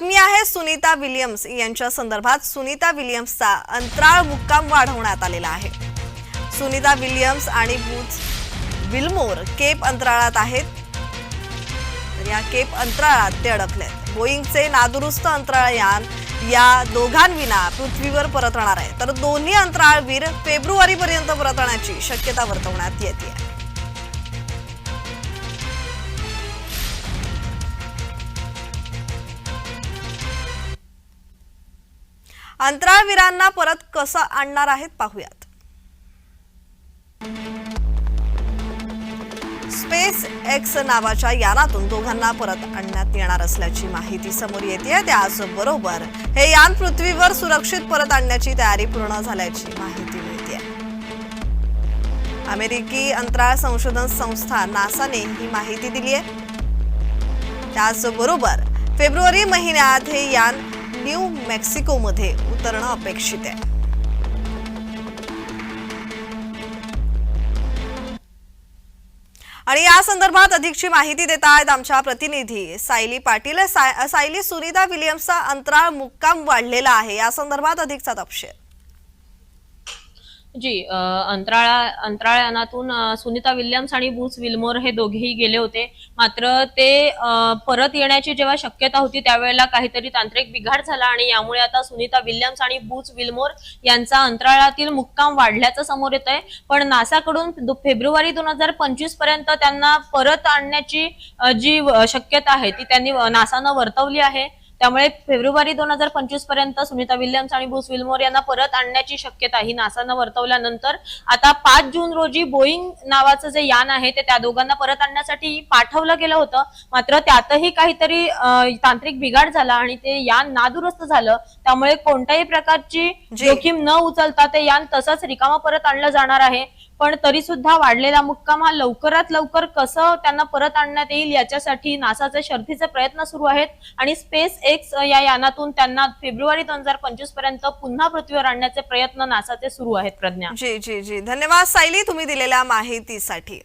बातमी आहे सुनीता विलियम्स यांच्या संदर्भात सुनीता विलियम्सचा अंतराळ मुक्काम वाढवण्यात आलेला आहे. सुनीता विलियम्स आणि बूथ विल्मोर केप अंतराळात आहेत. तर या केप अंतराळात ते अडकले बोईंगचे नादुरुस्त अंतराळयान या दोघांविना पृथ्वीवर परतणार आहे. तर दोन्ही अंतराळवीर फेब्रुवारीपर्यंत परतण्याची शक्यता वर्तवण्यात येते अंतराळवीरांना परत कसं आणणार आहेत पाहूयात. स्पेस एक्स नावाच्या यानातून दोघांना परत आणण्यात येणार असल्याची माहिती समोर येते त्याचबरोबर हे यान पृथ्वीवर सुरक्षित परत आणण्याची तयारी पूर्ण झाल्याची माहिती मिळते अमेरिकी अंतराळ संशोधन संस्था नासाने ही माहिती दिली आहे त्याचबरोबर फेब्रुवारी महिन्यात हे यान न्यू मेक्सिकोमध्ये उतरणं अपेक्षित आहे. आणि या संदर्भात अधिकची माहिती देत आहेत आमच्या प्रतिनिधी सायली पाटील. साय- सायली सुनीता विलियम्सचा अंतराळ मुक्काम वाढलेला आहे. या संदर्भात अधिकचा तपशील. जी अंतराळा अंतराळयानातून सुनीता विल्यम्स आणि बूस विल्मोर हे दोघेही गेले होते. मात्र ते परत येण्याची जेव्हा शक्यता होती त्यावेळेला काहीतरी तांत्रिक बिघाड झाला आणि यामुळे आता सुनीता विल्यम्स आणि बुच विल्मोर यांचा अंतराळातील मुक्काम वाढल्याचं समोर येत आहे पण नासाकडून फेब्रुवारी दोन हजार पंचवीसपर्यंत त्यांना परत आणण्याची जी शक्यता आहे ती त्यांनी नासानं वर्तवली आहे. त्यामुळे फेब्रुवारी दोन हजार पंचवीसपर्यंत सुनीता विल्यम्स आणि बुस विल्मोर यांना परत आणण्याची शक्यता ही नासानं वर्तवल्यानंतर आता पाच जून रोजी बोईंग नावाचं जे यान आहे ते त्या दोघांना परत आणण्यासाठी पाठवलं गेलं होतं. मात्र त्यातही काहीतरी तांत्रिक बिघाड झाला आणि ते यान नादुरुस्त झालं. त्यामुळे कोणत्याही प्रकारची. जोखीम न उचलता ते यान तसंच रिकामा परत आणलं जाणार आहे. पण तरी सुद्धा वाढलेला मुक्काम हा लवकरात लवकर कसं त्यांना परत आणण्यात येईल याच्यासाठी नासाचे शर्थीचे प्रयत्न सुरू आहेत. आणि स्पेस एक्स या यानातून त्यांना फेब्रुवारी दोन हजार पंचवीसपर्यंत पुन्हा पृथ्वीवर आणण्याचे प्रयत्न नासाचे सुरू आहेत प्रज्ञा. जी जी जी. धन्यवाद सायली तुम्ही दिलेल्या माहितीसाठी.